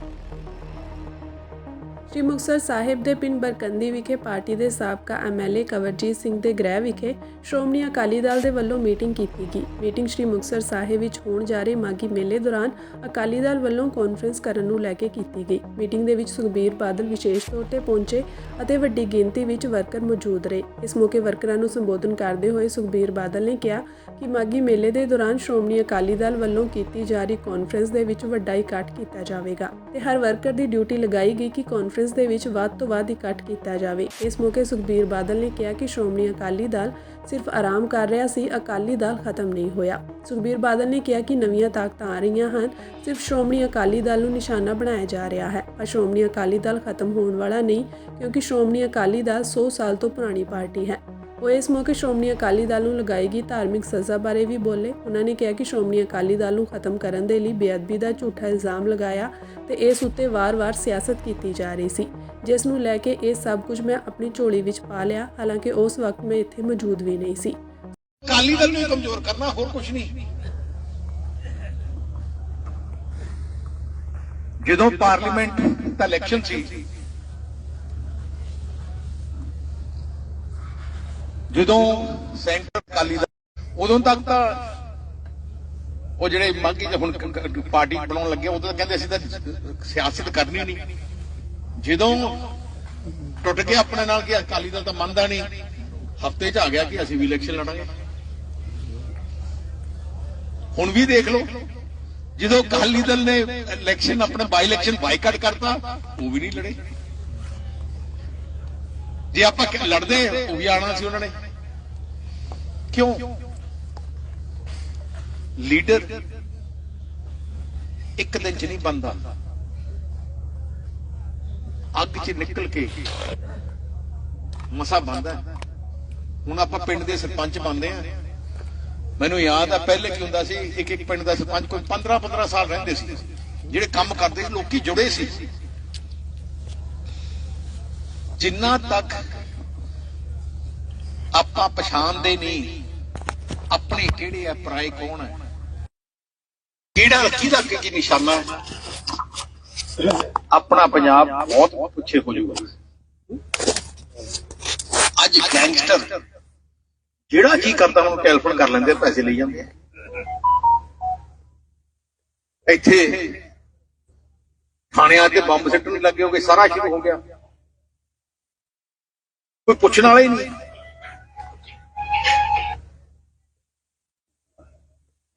Thank you. ਸ਼੍ਰੀ ਮੁਕਤਸਰ ਸਾਹਿਬ ਦੇ ਪਿੰਡ ਬਰਕੰਦੀ ਵਿਖੇ ਪਾਰਟੀ ਦੇ ਸਾਬਕਾ ਐਮਐਲਏ ਕਵਰਜੀਤ ਸਿੰਘ ਦੇ ਗ੍ਰਹਿ ਵਿਖੇ ਸ਼੍ਰੋਮਣੀ ਅਕਾਲੀ ਦਲ ਦੇ ਵੱਲੋਂ ਮੀਟਿੰਗ ਕੀਤੀ ਗਈ। ਮੀਟਿੰਗ ਸ਼੍ਰੀ ਮੁਕਤਸਰ ਸਾਹਿਬ ਵਿੱਚ ਹੋਣ ਜਾ ਰਹੇ ਮਾਗੀ ਮੇਲੇ ਦੌਰਾਨ ਅਕਾਲੀ ਦਲ ਵੱਲੋਂ ਕਾਨਫਰੰਸ ਕਰਨ ਨੂੰ ਲੈ ਕੇ ਕੀਤੀ ਗਈ। ਮੀਟਿੰਗ ਦੇ ਵਿੱਚ ਸੁਖਬੀਰ ਬਾਦਲ ਵਿਸ਼ੇਸ਼ ਤੌਰ ਤੇ ਪਹੁੰਚੇ ਅਤੇ ਵੱਡੀ ਗਿਣਤੀ ਵਿੱਚ ਵਰਕਰ ਮੌਜੂਦ ਰਹੇ। ਇਸ ਮੌਕੇ ਵਰਕਰਾਂ ਨੂੰ ਸੰਬੋਧਨ ਕਰਦੇ ਹੋਏ ਸੁਖਬੀਰ ਬਾਦਲ ਨੇ ਕਿਹਾ ਕਿ ਮਾਗੀ ਮੇਲੇ ਦੇ ਦੌਰਾਨ ਸ਼੍ਰੋਮਣੀ ਅਕਾਲੀ ਦਲ ਵੱਲੋਂ ਕੀਤੀ ਜਾ ਰਹੀ ਕਾਨਫਰੰਸ ਦੇ ਵਿੱਚ ਵੱਡਾ ਇਕੱਠ ਕੀਤਾ ਜਾਵੇਗਾ ਤੇ ਹਰ ਵਰਕਰ ਦੀ ਡਿਊਟੀ ਲਗਾਈ ਗਈ ਕਿ ਕਾਨਫਰੰਸ ਦੇ ਵਿੱਚ ਵੱਧ ਤੋਂ ਵੱਧ ਇਕੱਠ ਕੀਤਾ ਜਾਵੇ। ਇਸ ਮੌਕੇ ਸੁਖਬੀਰ ਬਾਦਲ ਨੇ ਕਿਹਾ ਕਿ ਸ਼੍ਰੋਮਣੀ ਅਕਾਲੀ ਦਲ ਸਿਰਫ ਆਰਾਮ ਕਰ ਰਿਹਾ ਸੀ, ਅਕਾਲੀ ਦਲ ਖਤਮ ਨਹੀਂ ਹੋਇਆ। ਸੁਖਬੀਰ ਬਾਦਲ ਨੇ ਕਿਹਾ ਕਿ ਨਵੀਆਂ ਤਾਕਤਾਂ ਆ ਰਹੀਆਂ ਹਨ, ਸਿਰਫ ਸ਼੍ਰੋਮਣੀ ਅਕਾਲੀ ਦਲ ਨੂੰ ਨਿਸ਼ਾਨਾ ਬਣਾਇਆ ਜਾ ਰਿਹਾ ਹੈ। ਪਰ ਸ਼੍ਰੋਮਣੀ ਅਕਾਲੀ ਦਲ ਖਤਮ ਹੋਣ ਵਾਲਾ ਨਹੀਂ, ਕਿਉਂਕਿ ਸ਼੍ਰੋਮਣੀ ਅਕਾਲੀ ਦਲ 100 ਸਾਲ ਤੋਂ ਪੁਰਾਣੀ ਪਾਰਟੀ ਹੈ। ਉਹ ਇਸ ਮੌਕੇ ਸ਼੍ਰੋਮਣੀ ਅਕਾਲੀ ਦਲ ਨੂੰ ਲਗਾਏਗੀ ਧਾਰਮਿਕ ਸਜ਼ਾ ਬਾਰੇ ਵੀ ਬੋਲੇ। ਉਹਨਾਂ ਨੇ ਕਿਹਾ ਕਿ ਸ਼੍ਰੋਮਣੀ ਅਕਾਲੀ ਦਲ ਨੂੰ ਖਤਮ ਕਰਨ ਦੇ ਲਈ ਬੇਅਦਬੀ ਦਾ ਝੂਠਾ ਇਲਜ਼ਾਮ ਲਗਾਇਆ ਤੇ ਇਸ ਉੱਤੇ ਵਾਰ-ਵਾਰ ਸਿਆਸਤ ਕੀਤੀ ਜਾ ਰਹੀ ਸੀ। ਜਿਸ ਨੂੰ ਲੈ ਕੇ ਇਹ ਸਭ ਕੁਝ ਮੈਂ ਆਪਣੀ ਝੋਲੀ ਵਿੱਚ ਪਾ ਲਿਆ ਹਾਲਾਂਕਿ ਉਸ ਵਕਤ ਮੈਂ ਇੱਥੇ ਮੌਜੂਦ ਵੀ ਨਹੀਂ ਸੀ। ਅਕਾਲੀ ਦਲ ਨੂੰ ਕਮਜ਼ੋਰ ਕਰਨਾ ਹੋਰ ਕੁਝ ਨਹੀਂ। ਜਦੋਂ ਪਾਰਲੀਮੈਂਟ ਦਾ ਇਲੈਕਸ਼ਨ ਸੀ ਜਦੋਂ ਸੈਂਟਰ ਅਕਾਲੀ ਦਲ ਉਦੋਂ ਤੱਕ ਤਾਂ ਉਹ ਜਿਹੜੇ ਮੰਗੀ ਹੁਣ ਪਾਰਟੀ ਬਣਾਉਣ ਲੱਗੇ, ਉਦੋਂ ਤਾਂ ਕਹਿੰਦੇ ਅਸੀਂ ਤਾਂ ਸਿਆਸਤ ਕਰਨੀ ਨਹੀਂ। ਜਦੋਂ ਟੁੱਟ ਗਿਆ ਆਪਣੇ ਨਾਲ ਕਿ ਅਕਾਲੀ ਦਲ ਤਾਂ ਮੰਨਦਾ ਨਹੀਂ, ਹਫ਼ਤੇ 'ਚ ਆ ਗਿਆ ਕਿ ਅਸੀਂ ਵੀ ਇਲੈਕਸ਼ਨ ਲੜਾਂਗੇ। ਹੁਣ ਵੀ ਦੇਖ ਲਓ, ਜਦੋਂ ਅਕਾਲੀ ਦਲ ਨੇ ਇਲੈਕਸ਼ਨ ਆਪਣੇ ਬਾਈ ਇਲੈਕਸ਼ਨ ਬਾਈਕਾਟ ਕਰਤਾ, ਉਹ ਵੀ ਨਹੀਂ ਲੜੇ। ਜੇ ਆਪਾਂ ਲੜਦੇ ਉਹ ਵੀ ਆਣਾ ਸੀ ਉਹਨਾਂ ਨੇ। ਕਿਉਂ? ਲੀਡਰ ਇੱਕ ਦਿਨ ਚ ਨਹੀਂ ਬੰਦਾ ਅੱਗ 'ਚ ਨਿਕਲ ਕੇ ਮਸਾ ਬੰਦਾ ਹੁਣ ਆਪਾਂ ਪਿੰਡ ਦੇ ਸਰਪੰਚ ਬੰਦੇ ਆ ਮੈਨੂੰ ਯਾਦ ਆ, ਪਹਿਲੇ ਕੀ ਹੁੰਦਾ ਸੀ ਇੱਕ ਇੱਕ ਪਿੰਡ ਦਾ ਸਰਪੰਚ ਕੋਈ 15 15 ਸਾਲ ਰਹਿੰਦੇ ਸੀ, ਜਿਹੜੇ ਕੰਮ ਕਰਦੇ ਸੀ, ਲੋਕੀ ਜੁੜੇ ਸੀ। ਜਿੰਨਾ ਤੱਕ ਆਪਾਂ ਪਛਾਣਦੇ ਨਹੀਂ, ਆਪਣੇ ਕਿਹੜੇ ਆ, ਪਰਾਏ ਕੌਣ ਹੈ ਕਿਹੜਾ ਕਿਹਦਾ ਕੀ ਨਿਸ਼ਾਨਾ ਹੈ? ਆਪਣਾ ਪੰਜਾਬ ਬਹੁਤ ਬਹੁਤ ਪਿੱਛੇ ਹੋ ਜਾਊਗਾ। ਅੱਜ ਗੈਂਗਸਟਰ ਜਿਹੜਾ ਕੀ ਕਰਦਾ, ਉਹਨੂੰ ਟੈਲੀਫੋਨ ਕਰ ਲੈਂਦੇ ਪੈਸੇ ਲਈ ਜਾਂਦੇ ਇੱਥੇ ਥਾਣਿਆਂ ਤੇ ਬੰਬ ਸਿੱਟਣ ਲੱਗੇ ਹੋਗੇ, ਸਾਰਾ ਸ਼ੁਰੂ ਹੋ ਗਿਆ। ਕੋਈ ਪੁੱਛਣ ਵਾਲਾ ਹੀ ਨਹੀਂ।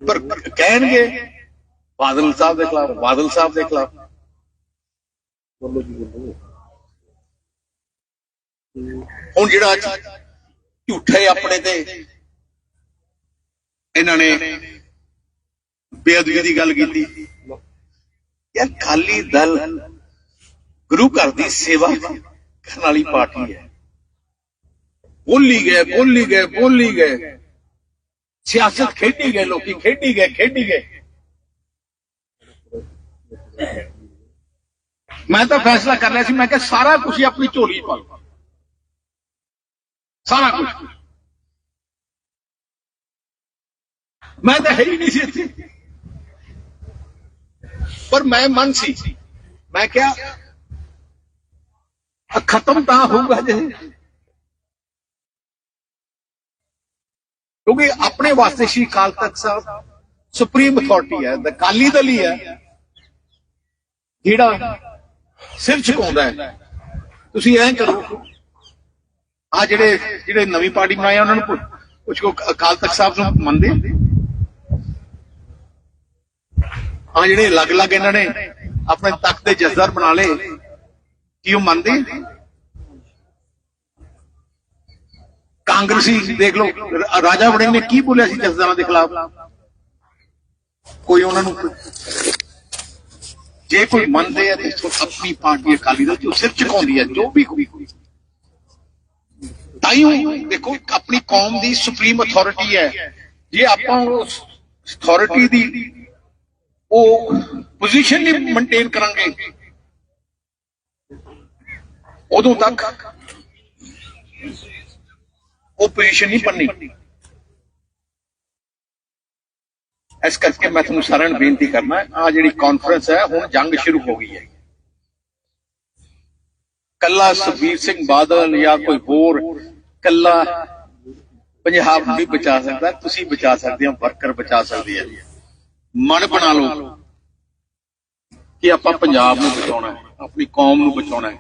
ਪਰ ਕਹਿਣਗੇ ਬਾਦਲ ਸਾਹਿਬ ਦੇ ਖਿਲਾਫ, ਬਾਦਲ ਸਾਹਿਬ ਦੇ ਖਿਲਾਫ। ਬੋਲੋ ਜੀ, ਬੋਲੋ। ਹੁਣ ਜਿਹੜਾ ਅੱਜ ਝੂਠੇ ਆਪਣੇ ਤੇ ਇਹਨਾਂ ਨੇ ਬੇਅਦਬੀ ਦੀ ਗੱਲ ਕੀਤੀ। ਯਾਰ ਖਾਲੀ ਦਲ ਗੁਰੂ ਘਰ ਦੀ ਸੇਵਾ ਕਰਨ ਵਾਲੀ ਪਾਰਟੀ ਹੈ। ਬੋਲੀ ਗਏ ਬੋਲੀ ਗਏ ਬੋਲੀ ਗਏ ਸਿਆਸਤ ਖੇਡੀ ਗਏ ਲੋਕੀ ਖੇਡੀ ਗਏ ਖੇਡੀ ਗਏ ਮੈਂ ਤਾਂ ਫੈਸਲਾ ਕਰ ਲਿਆ ਸੀ ਮੈਂ ਕਿਹਾ ਸਾਰਾ ਕੁਝ ਹੀ ਆਪਣੀ ਝੋਲੀ 'ਚ ਪਾ ਲਓ ਸਾਰਾ ਕੁਝ ਮੈਂ ਤਾਂ ਹੈ ਹੀ ਨਹੀਂ ਸੀ ਇੱਥੇ ਪਰ ਮੈਂ ਮਨ ਸੀ ਮੈਂ ਕਿਹਾ ਆ ਖਤਮ ਤਾਂ ਹੋਊਗਾ ਜੇ ਕਿਉਂਕਿ ਆਪਣੇ ਵਾਸਤੇ ਸ਼੍ਰੀ ਅਕਾਲ ਤਖਤ ਸਾਹਿਬ ਸੁਪਰੀਮ ਅਥਾਰਟੀ ਹੈ ਦ ਕਾਲੀ ਦਲ ਹੀ ਹੈ। ਜਿਹੜਾ ਸਿਰ ਝੁਕਾਉਂਦਾ ਹੈ। ਤੁਸੀਂ ਐਂ ਕਰੋ, ਆ ਜਿਹੜੇ ਜਿਹੜੇ ਨਵੀਂ ਪਾਰਟੀ ਬਣਾਈ ਉਹਨਾਂ ਨੂੰ ਪੁੱਛ- ਪੁੱਛ ਕੋ ਅਕਾਲ ਤਖਤ ਸਾਹਿਬ ਨੂੰ ਮੰਨਦੇ ਆ? ਜਿਹੜੇ ਅਲੱਗ-ਅਲੱਗ ਇਹਨਾਂ ਨੇ ਆਪਣੇ ਤਖਤ ਦੇ ਜੱਜ਼ਰ ਬਣਾ ਲਏ, ਕੀ ਉਹ ਮੰਨਦੇ ਕਾਂਗਰਸੀ ਦੇਖ ਲਓ। ਰਾਜਾ ਵੜਿੰਗ ਨੇ ਕੀ ਬੋਲਿਆ ਸੀ ਜੱਜ਼ਰਾਂ ਦੇ ਖਿਲਾਫ? ਕੋਈ ਉਹਨਾਂ ਨੂੰ ਜੇ ਕੋਈ ਮੰਨਦੇ ਆ ਤੇ ਆਪਣੀ ਪਾਰਟੀ ਅਕਾਲੀ ਦਲ ਜੋ ਸਿਰ ਝੁਕਾਉਂਦੀ ਹੈ ਜੋ ਵੀ ਕੋਈ। ਤਾਈਓ ਦੇਖੋ, ਆਪਣੀ ਕੌਮ ਦੀ ਸੁਪਰੀਮ ਅਥਾਰਟੀ ਹੈ। ਜੇ ਆਪਾਂ ਉਸ ਅਥਾਰਟੀ ਦੀ ਉਹ ਪੋਜੀਸ਼ਨ ਨਹੀਂ ਮੇਨਟੇਨ ਕਰਾਂਗੇ, ਉਦੋਂ ਤੱਕ ਉਹ ਪੋਜੀਸ਼ਨ ਨਹੀਂ ਬਣਨੀ। ਇਸ ਕਰਕੇ ਮੈਂ ਤੁਹਾਨੂੰ ਸਾਰਿਆਂ ਨੂੰ ਬੇਨਤੀ ਕਰਨਾ ਆ ਜਿਹੜੀ ਕਾਨਫਰੰਸ ਹੈ, ਹੁਣ ਜੰਗ ਸ਼ੁਰੂ ਹੋ ਗਈ ਹੈ। ਕੱਲਾ ਸੁਖਬੀਰ ਸਿੰਘ ਬਾਦਲ ਜਾਂ ਕੋਈ ਹੋਰ, ਕੱਲਾ ਪੰਜਾਬ ਨੂੰ ਨਹੀਂ ਬਚਾ ਸਕਦਾ, ਤੁਸੀਂ ਬਚਾ ਸਕਦੇ ਹੋ ਵਰਕਰ ਬਚਾ ਸਕਦੇ ਆ ਮਨ ਬਣਾ ਲਓ ਕਿ ਆਪਾਂ ਪੰਜਾਬ ਨੂੰ ਬਚਾਉਣਾ ਹੈ, ਆਪਣੀ ਕੌਮ ਨੂੰ ਬਚਾਉਣਾ ਹੈ।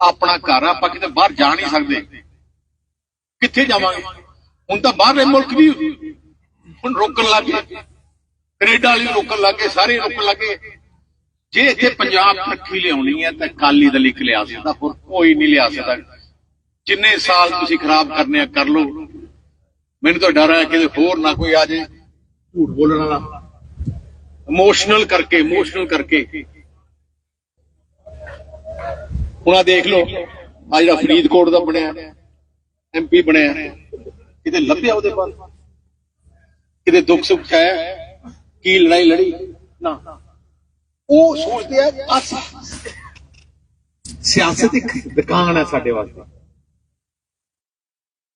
ਆਪਣਾ ਘਰ ਆਪਾਂ ਕਿਤੇ ਬਾਹਰ ਜਾ ਨਹੀਂ ਸਕਦੇ। ਕਿੱਥੇ ਜਾਵਾਂਗੇ? ਹੁਣ ਤਾਂ ਬਾਹਰਲੇ ਮੁਲਕ ਵੀ ਹੁਣ ਰੋਕਣ ਲੱਗੇ ਕੈਨੇਡਾ ਵਾਲੇ ਵੀ ਰੋਕਣ ਲੱਗੇ ਸਾਰੇ ਰੋਕਣ ਲੱਗੇ ਜੇ ਇੱਥੇ ਪੰਜਾਬ ਤਰੱਕੀ ਲਿਆਉਣੀ ਹੈ ਤਾਂ ਕਾਲੀ ਦਲ ਇੱਕ ਲਿਆ ਸਕਦਾ, ਹੋਰ ਕੋਈ ਨਹੀਂ ਲਿਆ ਸਕਦਾ। ਜਿੰਨੇ ਸਾਲ ਤੁਸੀਂ ਖਰਾਬ ਕਰਨੇ ਆ, ਕਰ ਲਓ। ਮੈਨੂੰ ਤਾਂ ਡਰ ਹੈ ਕਿ ਹੋਰ ਨਾ ਕੋਈ ਆ ਜਾਏ ਝੂਠ ਬੋਲਣ ਵਾਲਾ। ਇਮੋਸ਼ਨਲ ਕਰਕੇ ਇਮੋਸ਼ਨਲ ਕਰਕੇ। ਹੁਣ ਆ ਦੇਖ ਲਓ ਆ ਜਿਹੜਾ ਫਰੀਦਕੋਟ ਦਾ ਬਣਿਆ। ਐਮਪੀ ਬਣਿਆ ਕਿਤੇ ਲੱਭਿਆ ਉਹਦੇ ਬਾਅਦ ਕਿਤੇ ਦੁੱਖ ਸੁੱਖ ਚ ਕੀ ਲੜਾਈ ਲੜੀ? ਨਾ। ਉਹ ਸੋਚਦੇ ਆ ਆ ਸਿਆਸਤ ਇੱਕ ਦੁਕਾਨ ਹੈ ਸਾਡੇ ਵਾਸਤੇ।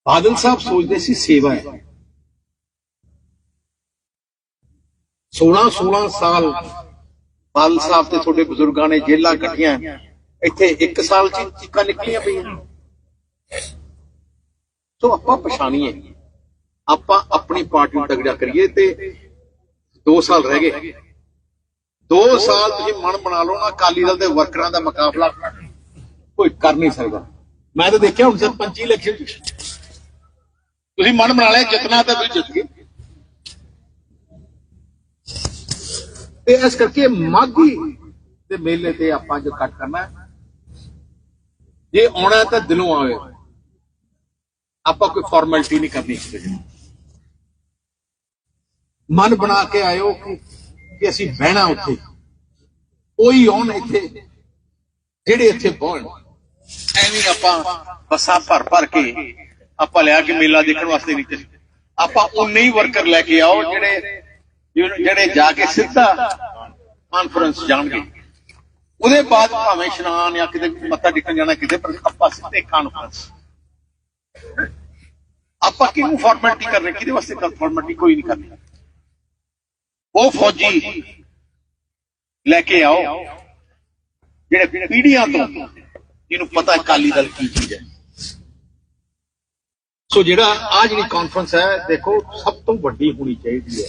ਬਾਦਲ ਸਾਹਿਬ ਸੋਚਦੇ ਸੀ ਸੇਵਾ ਹੈ। 16 16 ਸਾਲ ਬਾਦਲ ਸਾਹਿਬ ਤੇ ਤੁਹਾਡੇ ਬਜ਼ੁਰਗਾਂ ਨੇ ਜੇਲਾਂ ਕੱਟੀਆਂ। ਇੱਥੇ ਇੱਕ ਸਾਲ ਚ ਚੀਕਾਂ ਨਿਕਲੀਆਂ ਪਈਆਂ। ਸੋ ਆਪਾਂ ਪਛਾਣੀਏ ਆਪਾਂ ਆਪਣੀ ਪਾਰਟੀ ਨੂੰ ਤਗੜਾ ਕਰੀਏ ਤੇ 2 ਸਾਲ ਰਹਿ ਗਏ। 2 ਸਾਲ ਤੁਸੀਂ ਮਨ ਬਣਾ ਲਓ ਨਾ ਅਕਾਲੀ ਦਲ ਦੇ ਵਰਕਰਾਂ ਦਾ ਮੁਕਾਬਲਾ। ਕੋਈ ਕਰ ਨਹੀਂ ਸਕਦਾ। ਮੈਂ ਤਾਂ ਦੇਖਿਆ ਹੁਣ ਸਰਪੰਚੀ ਇਲੈਕਸ਼ਨ ਚ ਤੁਸੀਂ ਮਨ ਬਣਾ ਲਿਆ ਜਿੱਤਣਾ ਤਾਂ ਵੀ ਜਿੱਤ ਗਏ। ਤੇ ਇਸ ਕਰਕੇ ਮਾਘੀ ਦੇ ਮੇਲੇ ਤੇ ਆਪਾਂ ਜੋ ਕੱਟ ਕਰਨਾ ਜੇ ਆਉਣਾ ਤਾਂ ਦਿਲੋਂ ਆਵੇ ਆਪਾਂ ਕੋਈ ਫਾਰਮੈਲਿਟੀ ਨਹੀਂ ਕਰਨੀ ਕਿਸੇ ਦੀ ਮਨ ਬਣਾ ਕੇ ਆਇਓ ਕਿ ਅਸੀਂ ਬਹਿਣਾ ਉੱਥੇ। ਕੋਈ ਆਉਣ ਇੱਥੇ। ਜਿਹੜੇ ਇੱਥੇ ਬਹਿਣ ਐਵੇਂ ਆਪਾਂ ਬੱਸਾਂ ਭਰ ਭਰ ਕੇ ਆਪਾਂ ਲਿਆ ਕੇ ਮੇਲਾ ਦੇਖਣ ਵਾਸਤੇ ਨਹੀਂ ਆਪਾਂ ਉਨੇ ਹੀ ਵਰਕਰ ਲੈ ਕੇ ਆਓ ਜਿਹੜੇ ਜਿਹੜੇ ਜਾ ਕੇ ਸਿੱਧਾ ਕਾਨਫਰੰਸ ਜਾਣਗੇ। ਉਹਦੇ ਬਾਅਦ ਭਾਵੇਂ ਇਸ਼ਨਾਨ ਜਾਂ ਕਿਤੇ ਮੱਥਾ ਟੇਕਣ ਜਾਣਾ, ਕਿਤੇ ਪਰ ਆਪਾਂ ਸਿੱਧੇ ਕਾਨਫਰੰਸ ਆਪਾਂ ਕਿਹਨੂੰ ਫਾਰਮੈਲਿਟੀ ਕਰਨੀ, ਕਿਹਦੇ ਵਾਸਤੇ ਕਰ ਫਾਰਮੈਲਿਟੀ ਕੋਈ ਨਹੀਂ ਕਰਨੀ? ਉਹ ਫੌਜੀ ਲੈ ਕੇ ਆਓ, ਜਿਹੜੇ ਪੀੜ੍ਹੀਆਂ ਤੋਂ, ਜਿਹਨੂੰ ਪਤਾ ਹੈ ਅਕਾਲੀ ਦਲ ਕੀ ਚੀਜ਼ ਹੈ। ਸੋ ਜਿਹੜਾ ਆ ਜਿਹੜੀ ਕਾਨਫਰੰਸ ਹੈ, ਦੇਖੋ, ਸਭ ਤੋਂ ਵੱਡੀ ਹੋਣੀ ਚਾਹੀਦੀ ਹੈ।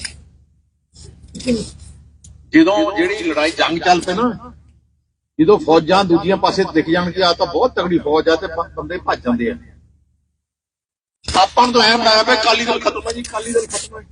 ਜਦੋਂ ਜਿਹੜੀ ਲੜਾਈ ਜੰਗ ਚੱਲ ਪਏ ਨਾ, ਜਦੋਂ ਫੌਜਾਂ ਦੂਜੀਆਂ ਪਾਸੇ ਦਿਖ ਜਾਣਗੇ ਆ ਤਾਂ ਬਹੁਤ ਤਗੜੀ ਫੌਜ ਆ ਤੇ ਬੰਦੇ ਭੱਜ ਜਾਂਦੇ ਆ। ਆਪਾਂ ਨੂੰ ਤਾਂ ਐਂ ਬਣਾਇਆ ਪਿਆ, ਕਾਲੀ ਦਲ ਖਤਮ ਹੈ ਜੀ, ਕਾਲੀ ਦਲ ਖਤਮ ਹੈ